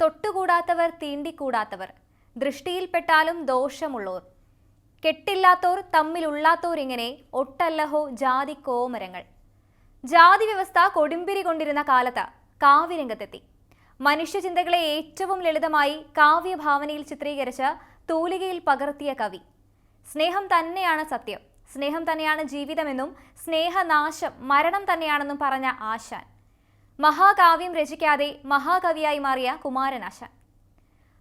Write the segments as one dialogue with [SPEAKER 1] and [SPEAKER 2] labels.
[SPEAKER 1] തൊട്ടുകൂടാത്തവർ തീണ്ടിക്കൂടാത്തവർ. ദൃഷ്ടിയിൽപ്പെട്ടാലും ദോഷമുള്ളോർ കെട്ടില്ലാത്തോർ തമ്മിലുള്ളാത്തോർ ഇങ്ങനെ ഒട്ടല്ലഹോ ജാതി കോമരങ്ങൾ. ജാതി വ്യവസ്ഥ കൊടുമ്പിരി കൊണ്ടിരുന്ന കാലത്ത് കാവ്യരംഗത്തെത്തി. മനുഷ്യചിന്തകളെ ഏറ്റവും ലളിതമായി കാവ്യഭാവനയിൽ ചിത്രീകരിച്ച് തൂലികയിൽ പകർത്തിയ കവി. സ്നേഹം തന്നെയാണ് സത്യം. സ്നേഹം തന്നെയാണ് ജീവിതമെന്നും സ്നേഹനാശം മരണം തന്നെയാണെന്നും പറഞ്ഞ ആശാൻ. മഹാകാവ്യം രചിക്കാതെ മഹാകവിയായി മാറിയ കുമാരനാശാൻ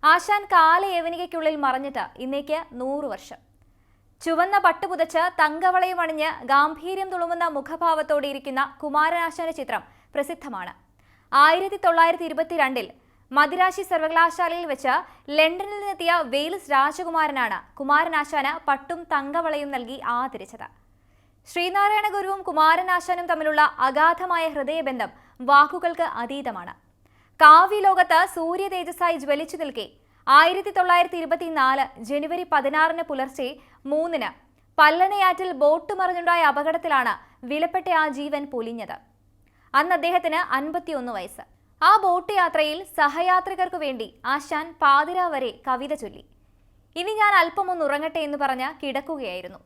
[SPEAKER 1] ആശാൻ. കാലയവനികയ്ക്കുള്ളിൽ മറഞ്ഞിട്ട് ഇന്നേക്ക് നൂറു വർഷം. ചുവന്ന പട്ടുപുതച്ച് തങ്കവളയും അണിഞ്ഞ് ഗാംഭീര്യം തുളുമുന്ന മുഖഭാവത്തോടെ ഇരിക്കുന്ന കുമാരനാശാന്റെ ചിത്രം പ്രസിദ്ധമാണ്. ആയിരത്തി തൊള്ളായിരത്തി ഇരുപത്തിരണ്ടിൽ മദിരാശി സർവകലാശാലയിൽ വെച്ച് ലണ്ടനിൽ നിന്നെത്തിയ വെയിൽസ് രാജകുമാരനാണ് കുമാരനാശാന് പട്ടും തങ്കവളയും നൽകി ആദരിച്ചത്. ശ്രീനാരായണ ഗുരുവും കുമാരനാശാനും തമ്മിലുള്ള അഗാധമായ ഹൃദയബന്ധം വാക്കുകൾക്ക് അതീതമാണ്. കാവ്യലോകത്ത് സൂര്യ തേജസ്സായി ജ്വലിച്ചു നിൽക്കെ. ആയിരത്തി തൊള്ളായിരത്തി ഇരുപത്തിനാല് ജനുവരി പതിനാറിന് പുലർച്ചെ മൂന്നിന് പല്ലണയാറ്റിൽ ബോട്ട് മറിഞ്ഞുണ്ടായ അപകടത്തിലാണ് വിലപ്പെട്ട ആ ജീവൻ പൊലിഞ്ഞത്. അന്ന് അദ്ദേഹത്തിന് അൻപത്തിയൊന്ന് വയസ്സ്. ആ ബോട്ട് യാത്രയിൽ സഹയാത്രികർക്കു വേണ്ടി ആശാൻ പാതിര വരെ കവിത ചൊല്ലി. ഇനി ഞാൻ അല്പം ഒന്ന് ഉറങ്ങട്ടെ എന്ന് പറഞ്ഞ് കിടക്കുകയായിരുന്നു.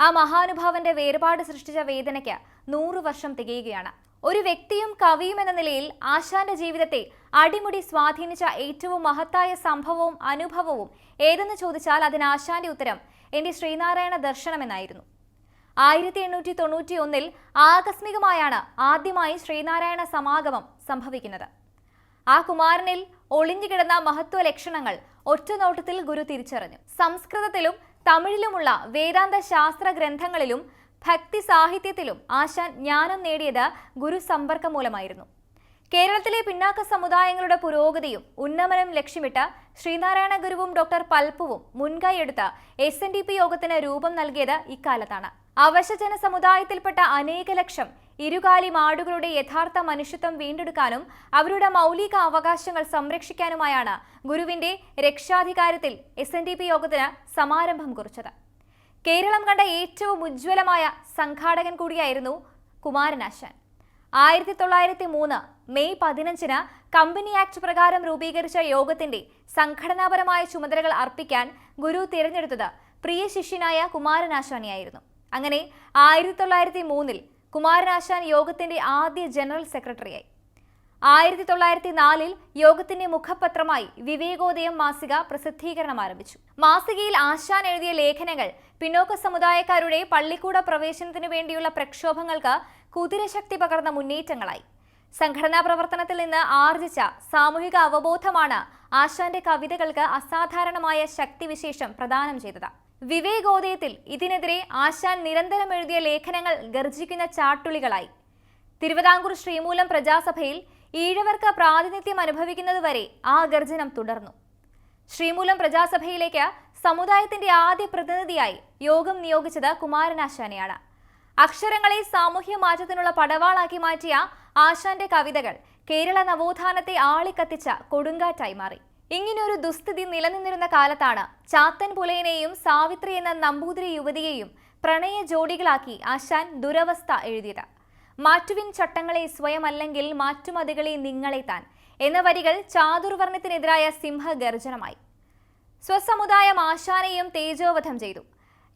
[SPEAKER 1] ആ മഹാനുഭാവന്റെ വേർപാട് സൃഷ്ടിച്ച വേദനയ്ക്ക് നൂറു വർഷം തികയുകയാണ്. ഒരു വ്യക്തിയും കവിയും എന്ന നിലയിൽ ആശാന്റെ ജീവിതത്തെ അടിമുടി സ്വാധീനിച്ച ഏറ്റവും മഹത്തായ സംഭവവും അനുഭവവും ഏതെന്ന് ചോദിച്ചാൽ അതിന് ആശാന്റെ ഉത്തരം എന്റെ ശ്രീനാരായണ ദർശനം എന്നായിരുന്നു. ആയിരത്തി എണ്ണൂറ്റി തൊണ്ണൂറ്റി ഒന്നിൽ ആകസ്മികമായാണ് ആദ്യമായി ശ്രീനാരായണ സമാഗമം സംഭവിക്കുന്നത്. ആ കുമാരനിൽ ഒളിഞ്ഞുകിടന്ന മഹത്വ ലക്ഷണങ്ങൾ ഒറ്റനോട്ടത്തിൽ ഗുരു തിരിച്ചറിഞ്ഞു. സംസ്കൃതത്തിലും തമിഴിലുമുള്ള വേദാന്ത ശാസ്ത്ര ഗ്രന്ഥങ്ങളിലും ഭക്തി സാഹിത്യത്തിലും ആശാൻ ജ്ഞാനം നേടിയത് ഗുരുസമ്പർക്കം മൂലമായിരുന്നു. കേരളത്തിലെ പിന്നാക്ക സമുദായങ്ങളുടെ പുരോഗതിയും ഉന്നമനം ലക്ഷ്യമിട്ട് ശ്രീനാരായണ ഗുരുവും ഡോക്ടർ പൽപ്പുവും മുൻകൈയെടുത്ത് എസ് എൻ ഡി പി യോഗത്തിന് രൂപം നൽകിയത് ഇക്കാലത്താണ്. അവശജന സമുദായത്തിൽപ്പെട്ട അനേക ലക്ഷം ഇരുകാലി മാടുകളുടെ യഥാർത്ഥ മനുഷ്യത്വം വീണ്ടെടുക്കാനും അവരുടെ മൗലിക അവകാശങ്ങൾ സംരക്ഷിക്കാനുമായാണ് ഗുരുവിന്റെ രക്ഷാധികാരത്തിൽ എസ് യോഗത്തിന് സമാരംഭം കുറിച്ചത്. കേരളം കണ്ട ഏറ്റവും ഉജ്ജ്വലമായ സംഘാടകൻ കൂടിയായിരുന്നു കുമാരനാശാൻ ആയിരത്തി തൊള്ളായിരത്തി മൂന്ന് മെയ് പതിനഞ്ചിന് കമ്പനി ആക്ട് പ്രകാരം രൂപീകരിച്ച യോഗത്തിന്റെ സംഘടനാപരമായ ചുമതലകൾ അർപ്പിക്കാൻ ഗുരു തിരഞ്ഞെടുത്തത് പ്രിയ ശിഷ്യനായ കുമാരനാശാനിയായിരുന്നു അങ്ങനെ ആയിരത്തി തൊള്ളായിരത്തി മൂന്നിൽ കുമാരനാശാൻ യോഗത്തിന്റെ ആദ്യ ജനറൽ സെക്രട്ടറിയായി. ആയിരത്തി തൊള്ളായിരത്തി നാലിൽ യോഗത്തിന്റെ മുഖപത്രമായി വിവേകോദയം മാസിക പ്രസിദ്ധീകരണം ആരംഭിച്ചു. മാസികയിൽ ആശാൻ എഴുതിയ ലേഖനങ്ങൾ പിന്നോക്ക സമുദായക്കാരുടെ പള്ളിക്കൂട പ്രവേശനത്തിനു വേണ്ടിയുള്ള പ്രക്ഷോഭങ്ങൾക്ക് കുതിരശക്തി പകർന്ന മുന്നേറ്റങ്ങളായി. സംഘടനാ പ്രവർത്തനത്തിൽ നിന്ന് ആർജിച്ച സാമൂഹിക അവബോധമാണ് ആശാന്റെ കവിതകൾക്ക് അസാധാരണമായ ശക്തിവിശേഷം പ്രദാനം ചെയ്തത്. വിവേകോദയത്തിൽ ഇതിനെതിരെ ആശാൻ നിരന്തരം എഴുതിയ ലേഖനങ്ങൾ ഗർജിക്കുന്ന ചാട്ടുളികളായി. തിരുവിതാംകൂർ ശ്രീമൂലം പ്രജാസഭയിൽ ഈഴവർക്ക് പ്രാതിനിധ്യം അനുഭവിക്കുന്നതുവരെ ആ ഗർജനം തുടർന്നു. ശ്രീമൂലം പ്രജാസഭയിലേക്ക് സമുദായത്തിന്റെ ആദ്യ പ്രതിനിധിയായി യോഗം നിയോഗിച്ചത് കുമാരനാശാനെയാണ്. അക്ഷരങ്ങളെ സാമൂഹ്യ മാറ്റത്തിനുള്ള പടവാളാക്കി മാറ്റിയ ആശാന്റെ കവിതകൾ കേരള നവോത്ഥാനത്തെ ആളിക്കത്തിച്ച കൊടുങ്കാറ്റായി മാറി. ഇങ്ങനെയൊരു ദുസ്ഥിതി നിലനിന്നിരുന്ന കാലത്താണ് ചാത്തൻ പുലയനെയും സാവിത്രി എന്ന നമ്പൂതിരി യുവതിയെയും പ്രണയ ജോഡികളാക്കി ആശാൻ ദുരവസ്ഥ എഴുതിയത്. മാറ്റുവിൻ ചട്ടങ്ങളെ സ്വയമല്ലെങ്കിൽ മാറ്റുമതികളെ നിങ്ങളെ താൻ എന്ന വരികൾ ചാതുർവർണത്തിനെതിരായ സിംഹഗർജനമായി. സ്വസമുദായം ആശാനെയും തേജോവധം ചെയ്തു.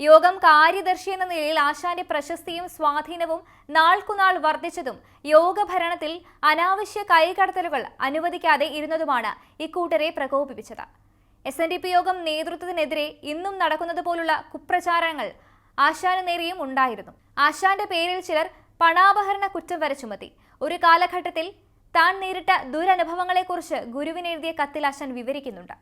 [SPEAKER 1] യോഗം കാര്യദർശി എന്ന നിലയിൽ ആശാന്റെ പ്രശസ്തിയും സ്വാധീനവും നാൾക്കുനാൾ വർദ്ധിച്ചതും യോഗഭരണത്തിൽ അനാവശ്യ കൈകടത്തലുകൾ അനുവദിക്കാതെ ഇരുന്നതുമാണ് ഇക്കൂട്ടരെ പ്രകോപിപ്പിച്ചത്. എസ് എൻ ഡി പി യോഗം നേതൃത്വത്തിനെതിരെ ഇന്നും നടക്കുന്നത് പോലുള്ള കുപ്രചാരങ്ങൾ ആശാന് നേരെയും ഉണ്ടായിരുന്നു. ആശാന്റെ പേരിൽ ചിലർ പണാപഹരണ കുറ്റം വരെ ചുമത്തി. ഒരു കാലഘട്ടത്തിൽ താൻ നേരിട്ട ദുരനുഭവങ്ങളെക്കുറിച്ച് ഗുരുവിനെഴുതിയ കത്തിൽ അശൻ വിവരിക്കുന്നുണ്ട്.